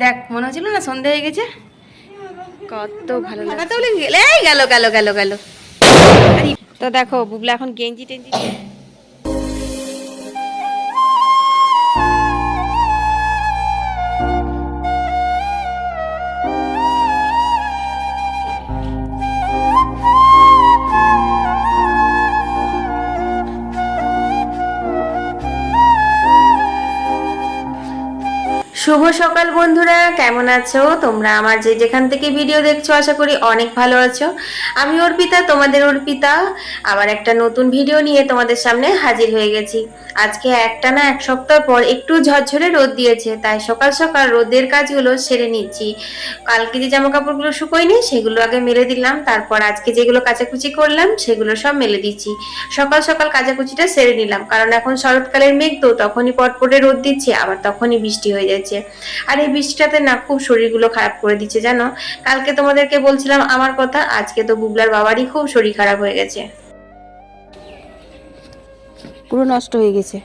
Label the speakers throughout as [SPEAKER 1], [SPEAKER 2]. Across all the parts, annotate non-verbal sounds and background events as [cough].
[SPEAKER 1] দেখ মনে হচ্ছিল না সন্ধে হয়ে গেছে। কত ভালো লাগাতে গেলে এই গেল গেল গেল গেল। তো দেখো বুবলা এখন গেঞ্জি টেঞ্জি শুভ সকাল বন্ধুরা, কেমন আছো? তোমরা আমার যে যেখান থেকে ভিডিও দেখছ, আশা করি অনেক ভালো আছো। আমি অর্পিতা, তোমাদের অর্পিতা। আবার একটা নতুন ভিডিও নিয়ে তোমাদের সামনে হাজির হয়ে গেছি। আজকে একটা না এক সপ্তাহ পর একটু ঝরঝরে রোদ দিয়েছে, তাই সকাল সকাল রোদের কাজগুলো সেরে নিচ্ছি। কালকে যে জামা কাপড়গুলো শুকোয়নি, সেগুলো আগে মেলে দিলাম। তারপর আজকে যেগুলো কাচাকুচি করলাম, সেগুলো সব মেলে দিচ্ছি। সকাল সকাল কাচাকুচিটা সেরে নিলাম, কারণ এখন শরৎকালের মেঘ তো তখনই পটপটে রোদ দিচ্ছে, আবার তখনই বৃষ্টি হয়ে যাচ্ছে। আর এই বৃষ্টিটাতে না খুব শরীরগুলো খারাপ করে দিচ্ছে জানো? কালকে তোমাদেরকে বলছিলাম আমার কথা আজকে তো বুবলার বাবারই খুব শরীর খারাপ হয়ে গেছে। পুরো নষ্ট হয়ে গেছে।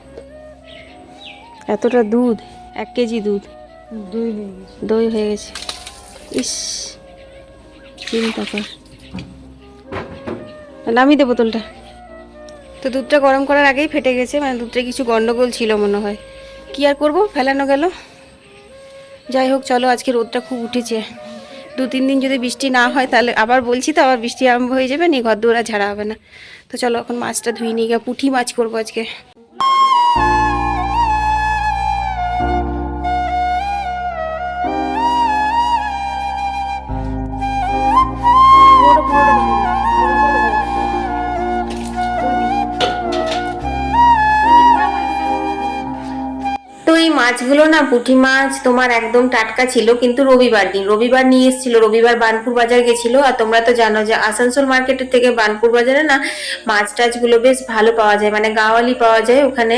[SPEAKER 1] এতটা দুধ এক কেজি দুধ।
[SPEAKER 2] দই হয়ে গেছে।
[SPEAKER 1] দই হয়ে গেছে। ইস চিন্তা কর নামিয়ে দে বোতলটা তো দুধটা গরম করার আগেই ফেটে গেছে মানে দুধটা কিছু গন্ডগোল ছিল মনে হয়। কি আর করব? ফেলানো গেল। যাই হোক, চলো আজকে রোদটা খুব উঠেছে। দু, তিন দিন যদি বৃষ্টি না হয়, তাহলে আবার বলছি তো, আবার বৃষ্টি আরম্ভ হয়ে যাবে নি ঘর দৌড়া ঝাড়া হবে না। তো চলো, এখন মাছটা ধুয়ে নিয়ে গিয়ে পুঁটি মাছ করব আজকে। না, পুঁটি মাছ তোমার একদম টাটকা ছিল কিন্তু রবিবার দিন। রবিবার নিয়ে এসেছিল, রবিবার বানপুর বাজার গেছিল আর তোমরা তো জানো যে আসানসোল মার্কেটের থেকে বানপুর বাজারে না মাছ টাছগুলো বেশ ভালো পাওয়া যায় মানে গাওয়ালি পাওয়া যায় ওখানে।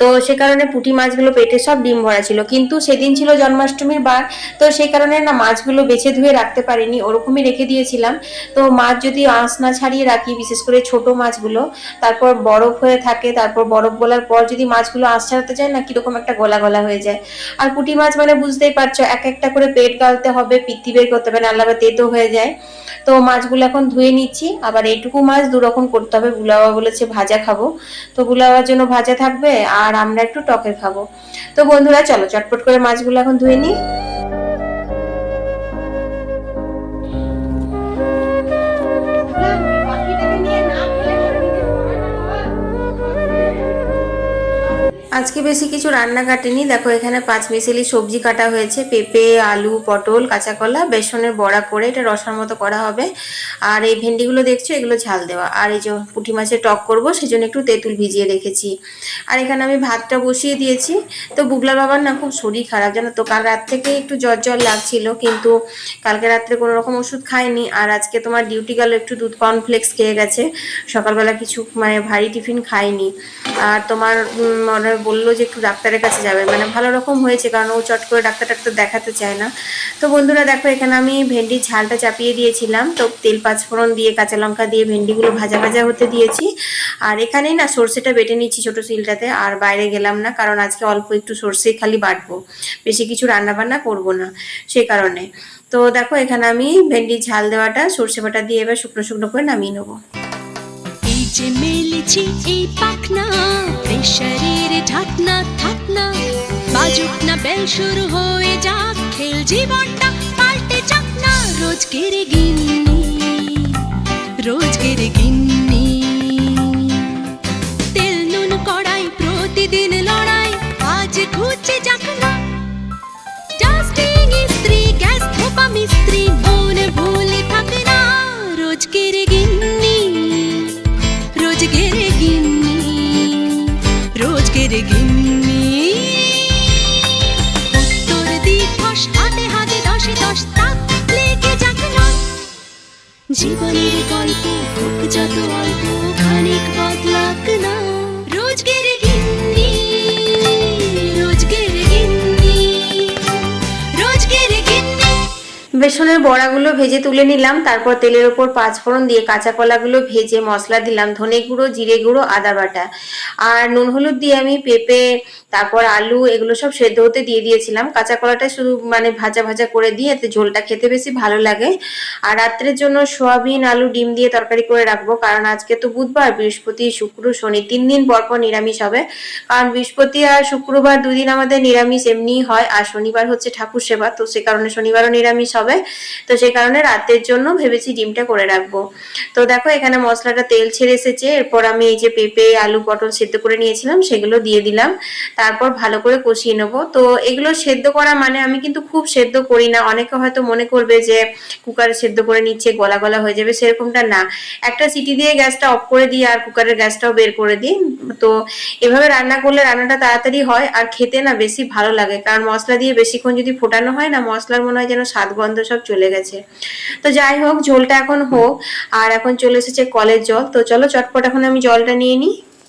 [SPEAKER 1] তো সে কারণে পুঁটি মাছগুলো পেটে সব ডিম ভরা ছিল। কিন্তু সেদিন ছিল জন্মাষ্টমীর বার, তো সেই কারণে না মাছগুলো বেছে ধুয়ে রাখতে পারিনি, ওরকমই রেখে দিয়েছিলাম। তো মাছ যদি আঁশ না ছাড়িয়ে রাখি, বিশেষ করে ছোট মাছগুলো, তারপর বরফ হয়ে থাকে, তারপর বরফ গলার পর যদি মাছগুলো আঁশ ছাড়াতে যায় না, কীরকম একটা গলা গলা হয়ে যায়। আর পুঁটি মাছ মানে বুঝতেই পারছ, এক একটা করে পেট গালতে হবে, পিত্তি বের করতে হবে, নাহলে আবার তেতো হয়ে যায়। তো মাছগুলো এখন ধুয়ে নিচ্ছি, আবার এইটুকু মাছ দু রকম করতে হবে, বুলাওয়া বলেছে ভাজা খাব। তো বুলাওয়ার জন্য ভাজা থাকবে, আর আমরা একটু টকে খাব। তো বন্ধুরা, চলো চটপট করে মাছগুলো এখন ধুয়ে নিই। আজকে বেশি কিছু রান্না কাটেনি। দেখো, এখানে পাঁচ মিশেলি সবজি কাটা হয়েছে। পেঁপে, আলু, পটল, কাঁচা কলা, বেসনের বড়া করে এটা রসার মতো করা হবে। আর এই ভেন্ডিগুলো দেখছ, এগুলো ঝাল দেওয়া। আর এই যে পুঁটি মাছের টক করব, সেজন্য একটু তেঁতুল ভিজিয়ে রেখেছি। আর এখানে আমি ভাতটা বসিয়ে দিয়েছি। তো বুগলা বাবার না খুব শরীর খারাপ, জানো তো? কাল রাত থেকে একটু জ্বর জ্বর লাগছিল, কিন্তু কালকে রাত্রে কোনো রকম ওষুধ খায়নি আর আজকে তোমার ডিউটি গেল, একটু দুধ কর্নফ্লেক্স খেয়ে গেছে। সকালবেলা কিছু মানে ভারী টিফিন খায়নি আর তোমার মনে বলল যে একটু ডাক্তারের কাছে যাবে। মানে ভালো রকম হয়েছে, কারণ ও চট করে ডাক্তার টাক্তার দেখাতে চায় না। তো বন্ধুরা দেখো, এখানে আমি ভেন্ডির ঝালটা চাপিয়ে দিয়েছিলাম। তো তেল পাঁচফোড়ন দিয়ে, কাঁচা লঙ্কা দিয়ে ভেন্ডিগুলো ভাজা ভাজা হতে দিয়েছি। আর এখানেই না সর্ষেটা বেটে নিচ্ছি ছোটো শিলটাতে, আর বাইরে গেলাম না, কারণ আজকে অল্প একটু সর্ষে খালি বাটবো। বেশি কিছু রান্না বান্না করব না সেই কারণে। তো দেখো, এখানে আমি ভেন্ডির ঝাল দেওয়াটা, সর্ষে বাটা দিয়ে এবার শুকনো শুকনো করে নামিয়ে নেব।
[SPEAKER 3] যে মেলেছি এই পাখনা, প্রেশারের ঢাকনা থাকনা বাজুক না বেল শুরু হয়ে যাক, খেল জীবনটা পাল্টে যাক না। রোজ গিন্নি রোজকের জীবনের গল্প যত অল্প, খানিক বদলাক না। রোজকের গিন্নি রোজকের গিন্নি রোজকের গিন্নি।
[SPEAKER 1] বেসনের বড়াগুলো ভেজে তুলে নিলাম, তারপর তেলের ওপর পাঁচ ফোড়ন দিয়ে কাঁচা কলাগুলো ভেজে মশলা দিলাম, ধনে গুঁড়ো, জিরে গুঁড়ো, আদা বাটা। আর নুন হলুদ দিয়ে আমি পেঁপে তারপর আলু এগুলো সব সেদ্ধ হতে দিয়ে দিয়েছিলাম। কাঁচা কলাটা শুধু মানে ভাজা ভাজা করে দিয়ে এতে ঝোলটা খেতে বেশি ভালো লাগে। আর রাত্রের জন্য সোয়াবিন, আলু, ডিম দিয়ে তরকারি করে রাখব, কারণ আজকে তো বুধবার, বৃহস্পতি, শুক্র, শনি, তিন দিন পর পর নিরামিষ হবে। কারণ বৃহস্পতি আর শুক্রবার দুদিন আমাদের নিরামিষ এমনিই হয়, আর শনিবার হচ্ছে ঠাকুর সেবা, তো সে কারণে শনিবারও নিরামিষ হবে। তো সেই কারণে রাতের জন্য ভেবেছি ডিমটা করে রাখব। তো দেখো, এখানে মশলাটা তেল ছেড়ে এসেছে, এরপর আমি এই যে পেঁপে, আলু, পটল সেদ্ধ করে নিয়েছিলাম, সেগুলো দিয়ে দিলাম। তারপর ভালো করে কষিয়ে নেব। তো এগুলো সেদ্ধ করা মানে আমি কিন্তু খুব সেদ্ধ করি না। অনেকে হয়তো মনে করবে যে কুকারে সেদ্ধ করে নিচ্ছে, গলা গলা হয়ে যাবে, সেরকমটা না। একটা সিটি দিয়ে গ্যাসটা অফ করে দিই আর কুকারের গ্যাসটাও বের করে দিই। তো এভাবে রান্না করলে রান্নাটা তাড়াতাড়ি হয় আর খেতে না বেশি ভালো লাগে। কারণ মশলা দিয়ে বেশিক্ষণ যদি ফোটানো হয় না, মশলার মনে হয় যেন স্বাদ গন্ধ সব চলে গেছে। তো যাই হোক, ঝোলটা এখন হোক। আর এখন চলে এসেছে কলের জল। তো চলো চটপট এখন আমি জলটা নিয়ে নিই।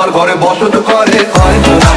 [SPEAKER 2] তোমার ঘরে বসত করে কয়জনা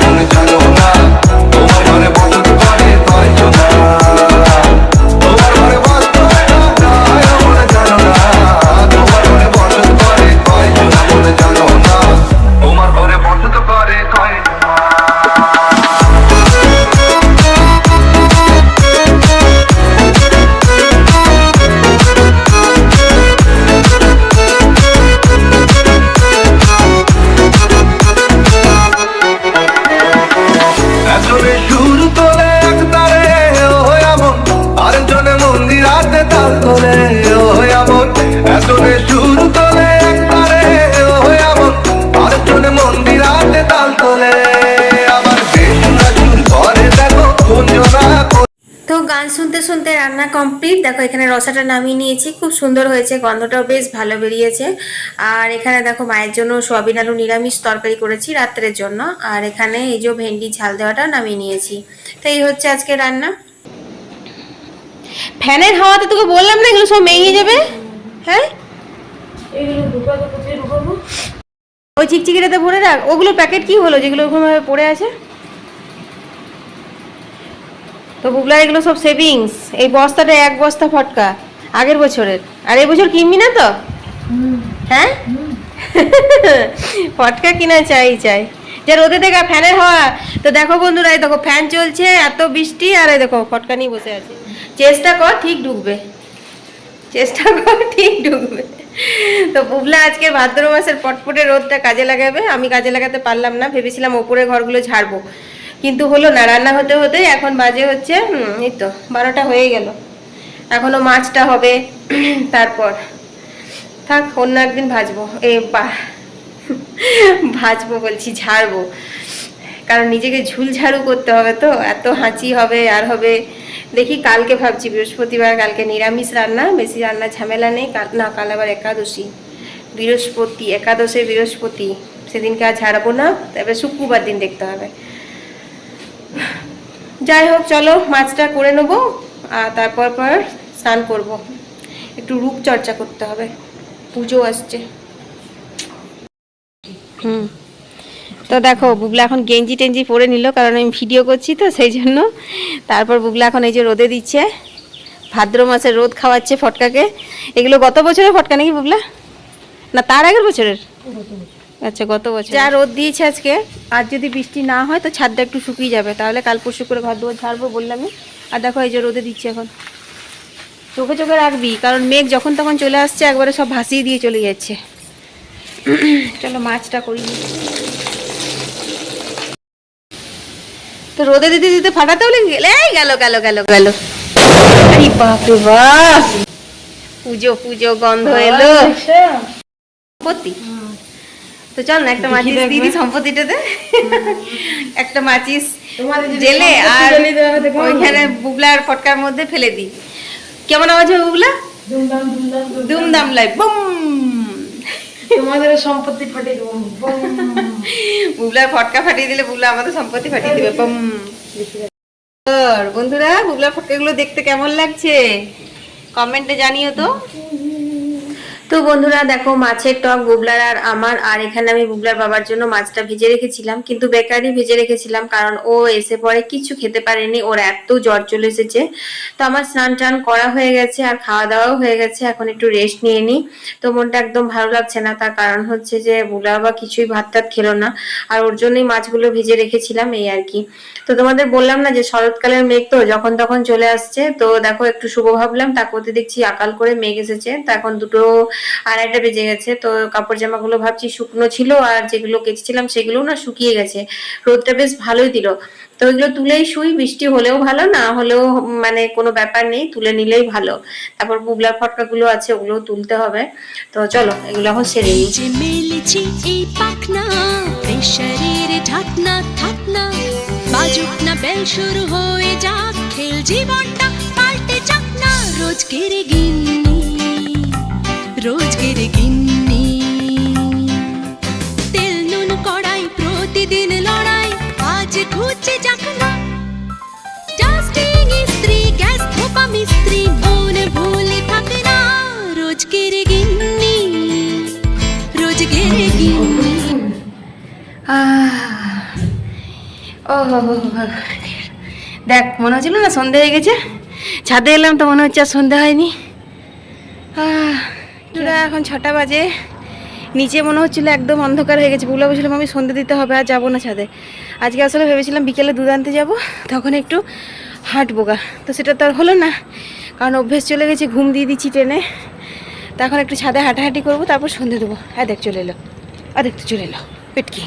[SPEAKER 1] শুনতে শুনতে রান্না কমপ্লিট দেখো, এখানে রসাটা নামিয়ে নিয়েছি। খুব সুন্দর হয়েছে, গন্ধটাও বেশ ভালো বেরিয়েছে। আর এখানে দেখো, মায়ের জন্য সোয়াবিন আলু নিরামিষ তরকারি করেছি রাত্রের জন্য। আর এখানে এই যে ভেন্ডি ঝাল দেওয়াটা নামিয়ে নিয়েছি। তো এই হচ্ছে আজকে রান্না। ফ্যানের হাওয়াতে তোকে বললাম না এগুলো সব মেয়ে যাবে? হ্যাঁ? ওই চিকচিকিটাতে ভরে রাখ। ওগুলো প্যাকেট কি হলো যেগুলো ওখানে পড়ে আছে? তো বুবলার এগুলো সব সেভিংস এই বস্তাটা এক বস্তা ফটকা, আগের বছরের। আর এই বছর কিনবি না তো? হ্যাঁ? [laughs] ফটকা কিনা চাই চাই। যে রোদে দেখা ফ্যানের হওয়া, তো দেখো বন্ধুরা, এই দেখো ফ্যান চলছে, এত বৃষ্টি, আর এই দেখো ফটকা নিয়ে বসে আছে। চেষ্টা কর, ঠিক ঢুকবে। চেষ্টা কর, ঠিক ঢুকবে। তো বুবলা, আজকে ভাদ্র মাসের পটপটে রোদটা কাজে লাগাবে। আমি কাজে লাগাতে পারলাম না, ভেবেছিলাম ওপরে ঘরগুলো ঝাড়বো। কিন্তু হলো না, রান্না হতে হতে এখন বাজে হচ্ছে এই তো বারোটা হয়ে গেল। এখনও মাছটা হবে, [clears throat] তারপর। থাক, অন্য একদিন ভাজবো, এ [laughs] ভাজবো বলছি, ঝাড়বো। কারণ নিজেকে ঝুল ঝাড়ু করতে হবে তো, এত হাঁচি হবে, আর হবে, দেখি কালকে ভাবছি, বৃহস্পতিবার কালকে নিরামিষ রান্না, বেশি রান্না ঝামেলা নেই না, কাল আবার একাদশী। বৃহস্পতি, একাদশে বৃহস্পতি, সেদিনকে আর ঝাড়বো না তবে শুক্রবার দিন দেখতে হবে। যাই হোক, চলো, মাছটা করে নেব, আর তারপর পর স্নান করব। একটু রূপ চর্চা করতে হবে, পুজো আসছে। হুম, তো দেখো, বুবলা এখন গেঞ্জি টেঞ্জি পরে নিল, কারণ আমি ভিডিও করছি তো, সেই জন্য। তারপর বুবলা এখন এই যে রোদে দিচ্ছে, ভাদ্র মাসে রোদ খাওয়াচ্ছে ফটকাকে। এগুলো গত বছরের ফটকা নাকি বুবলা? না, তার আগের বছরের? আচ্ছা গত বছর। যা রোদ দিয়েছে আজকে আর যদি বৃষ্টি না হয় তো ছাদটা একটু শুকিয়ে যাবে। তাহলে কাল পরশু করে ঘর দুয়ার ঝাড়বো বললামই আর দেখো এই যে রোদে দিচ্ছে এখন। চোখে চোখে রাখবি কারণ মেঘ যখন তখন চলে আসছে একবারে সব ভাসিয়ে দিয়ে চলে যাচ্ছে। চলো মাছটা করি। তো রোদে দিতে দিতে ফাটাতেও লেগে গেল এই গেল গেল গেল গেল। আরে বাপ পুজো পুজো গন্ধ এলো। সম্পত্তি তো চল না একটা মাচিস দিদি সম্পত্তিটাতে একটা মাচিস জেলে আর ওইখানে বুবলার ফটকার মধ্যে ফেলে দিই কেমন আওয়াজ হবে বুবলা? দুমদাম লাই বুম।
[SPEAKER 4] তোমাদের সম্পত্তি ফাটিয়ে দেবো
[SPEAKER 1] বুবলার ফটকা ফাটিয়ে দিলে বুবলা আমাদের সম্পত্তি ফাটিয়ে দিবে বুম। বন্ধুরা বুবলার ফটকাগুলো দেখতে কেমন লাগছে? কমেন্টে জানিও তো। তো বন্ধুরা দেখো, মাছের টক, বুবলার আর আমার, আর এখানে আমি বুবলার বাবার জন্য মাছটা ভেজে রেখেছিলাম, কিন্তু বেকারই ভেজে রেখেছিলাম কারণ ও এসে পরে কিছু খেতে পারেনি, ওর এত জ্বর চলে এসেছে। তো আমার স্নান টান করা হয়ে গেছে আর খাওয়া দাওয়াও হয়ে গেছে, এখন একটু রেস্ট নিয়ে নিই। তো মনটা একদম ভালো লাগছে না, তার কারণ হচ্ছে যে বুবলা বাবা কিছুই ভাত টাত খেলো না, আর ওর জন্যই মাছগুলো ভেজে রেখেছিলাম, এই আর কি। তো তোমাদের বললাম না যে শরৎকালের মেঘ তো যখন তখন চলে আসছে, তো দেখো একটু শুভ ভাবলাম, তারপরে দেখছি আকাল করে মেঘ এসেছে, তো এখন দুটো আড়াইটা বেজে গেছে। তো কাপড় জামাগুলো ভাবছি শুকনো ছিল আর যেগুলো কেচেছিলাম সেগুলো না শুকিয়ে গেছে। রোদটা বেশ ভালোই দিল। তো ওইগুলো তুলেই শুই, বৃষ্টি হলেও ভালো, না হলেও মানে কোনো ব্যাপার নেই, তুলে নিলেই ভালো। তারপর বুবলার ফটকাগুলো আছে ওগুলো তুলতে হবে। তো চলো, এগুলো এখন সেরে নিই।
[SPEAKER 3] পাখনা ঢাকনা থাকনা বাজুক না বেল শুরু হয়ে যাক, খেল জীবনটা পাল্টে যাক না। রোজকের গিন্নি। রোজকের গিন্নি। তেল নুন কড়াই প্রতিদিন লড়াই আজ যাক না। ডাস্টিং ইস্ত্রি গ্যাস ধোপা মিস্ত্রি মন ভুলে থাকে না রোজকের গিন্নি। রোজকের গিন্নি।
[SPEAKER 1] ও। দেখ মনে হচ্ছিল না সন্ধে হয়ে গেছে। ছাদে এলাম তো মনে হচ্ছে আর সন্ধে হয়নি। আহ, দুটা এখন ছটা বাজে। নিচে মনে হচ্ছিল একদম অন্ধকার হয়ে গেছে। বুলা বলছিলাম আমি সন্ধে দিতে হবে, আর যাব না ছাদে। আজকে আসলে ভেবেছিলাম বিকেলে দুধ আনতে যাব, তখন একটু হাঁটবো গা। তো সেটা তো আর হলো না, কারণ অভ্যেস চলে গেছে, ঘুম দিয়ে দিচ্ছি ট্রেনে। তখন একটু ছাদে হাঁটাহাঁটি করব, তারপর সন্ধে দেবো। আর দেখ, চলে এলো। আর দেখতে চলে এলো। পেটকি।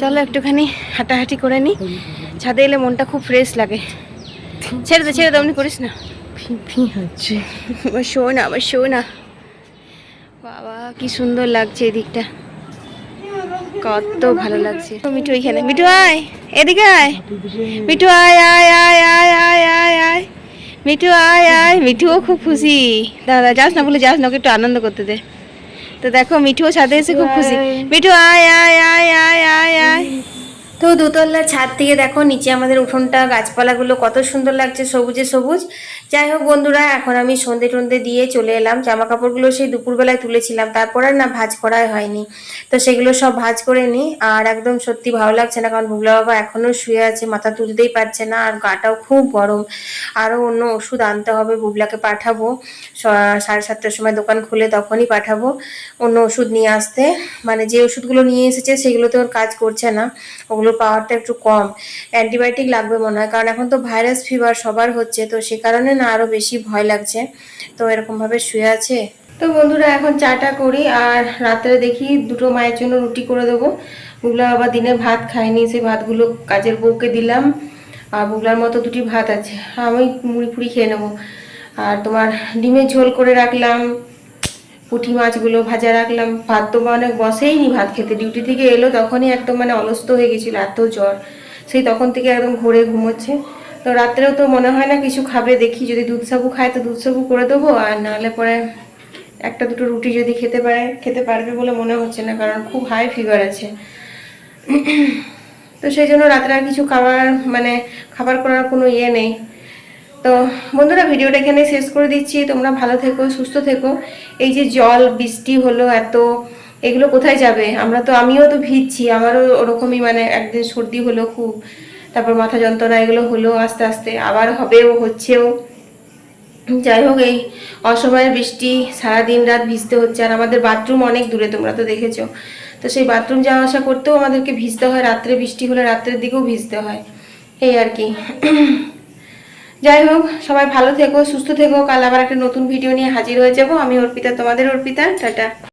[SPEAKER 1] চলো একটুখানি হাঁটাহাঁটি করে নিই ছাদে এলে মনটা খুব ফ্রেশ লাগে। ছেড়ে দে ছেড়ে দে অমনি করিস না।
[SPEAKER 4] ফি হচ্ছে।
[SPEAKER 1] আবার শো না আবার শো না। বাবা কি সুন্দর লাগছে এদিকটা। কত ভালো লাগছে। মিঠু এখানে। মিঠু আয় এদিকে আয়। মিঠু আয় আয় আয় আয় আয় আয় আয়। মিঠু আয় আয়। মিঠুও খুব খুশি। দাদা যাস না বলে যাস না ওকে একটু আনন্দ করতে দে। তো দেখো মিঠুও ছাদে এসে খুব খুশি। মিঠু আয়। আয় আয় আয় আয় আয়। তো দোতলা ছাদ থেকে দেখো, নিচে আমাদের উঠোনটা, গাছপালাগুলো কত সুন্দর লাগছে, সবুজে সবুজ। যাই হোক বন্ধুরা, এখন আমি সন্ধে টন্ধে দিয়ে চলে এলাম। জামা কাপড়গুলো সেই দুপুরবেলায় তুলেছিলাম, তারপর আর না ভাজ করাই হয়নি। তো সেগুলো সব ভাজ করে নিই, আর একদম সত্যি ভালো লাগছে না, কারণ ভুগলা বাবা এখনও শুয়ে আছে, মাথা তুলতেই পারছে না, আর গাটাও খুব গরম। আরও অন্য ওষুধ আনতে হবে বুবলাকে পাঠাবো। সাড়ে সাতটার সময় দোকান খুলে তখনই পাঠাবো, অন্য ওষুধ নিয়ে আসতে। মানে যে ওষুধগুলো নিয়ে এসেছে, সেগুলোতে ওর কাজ করছে না। ওগুলোর পাওয়ারটা একটু কম। অ্যান্টিবায়োটিক লাগবে মনে হয়, কারণ এখন তো ভাইরাস ফিভার সবার হচ্ছে, তো সে কারণে না আরও বেশি ভয় লাগছে। তো এরকমভাবে শুয়ে আছে। তো বন্ধুরা, এখন চাটা করি, আর রাত্রে দেখি দুটো মায়ের জন্য রুটি করে দেবো। বুগলা আবার দিনে ভাত খায়নি, সেই ভাতগুলো কাজের বউকে দিলাম। আর বুগলার মতো দুটি ভাত আছে, আমি মুড়ি ফুড়ি খেয়ে নেব। আর তোমার ডিমের ঝোল করে রাখলাম। পুঁটি মাছগুলো ভাজা রাখলাম। ভাত তো অনেক বসেই নি ভাত খেতে ডিউটি থেকে এলো, তখনই একদম মানে অলস্ত হয়ে গেছিল, এত জ্বর। সেই তখন থেকে একদম ঘুরে ঘুমোচ্ছে। তো রাত্রেও তো মনে হয় না কিছু খাবে, দেখি যদি দুধ সাবু খায় তো দুধ সাবু করে দেবো, আর নাহলে পরে একটা দুটো রুটি যদি খেতে পারে, খেতে পারবে বলে মনে হচ্ছে না, কারণ খুব হাই ফিভার আছে। তো সেই জন্য রাত্রে আর কিছু খাবার মানে খাবার করার কোনো ইয়ে নেই। তো বন্ধুরা, ভিডিওটা এখানে শেষ করে দিচ্ছি। তোমরা ভালো থেকো, সুস্থ থেকো। এই যে জল, বৃষ্টি হলো এত, এগুলো কোথায় যাবে? আমরা তো, আমিও তো ভিজছি, আমারও ওরকমই মানে একদিন সর্দি হলো খুব, তারপর মাথা যন্ত্রণা এগুলো হলো আস্তে আস্তে, আবার হবেও, হচ্ছেও। যাই হোক, এই অসময়ের বৃষ্টি সারা দিন রাত ভিজতে হচ্ছে, আর আমাদের বাথরুম অনেক দূরে, তোমরা তো দেখেছ। তো সেই বাথরুম যাওয়া আসা করতেও আমাদেরকে ভিজতে হয়, রাত্রে বৃষ্টি হলে রাত্রের দিকেও ভিজতে হয়। এই আর কি। যাই হোক সবাই ভালো থেকো, সুস্থ থেকো। কাল আবার একটা নতুন ভিডিও নিয়ে হাজির হয়ে যাব। আমি অর্পিতা, তোমাদের অর্পিতা। টাটা।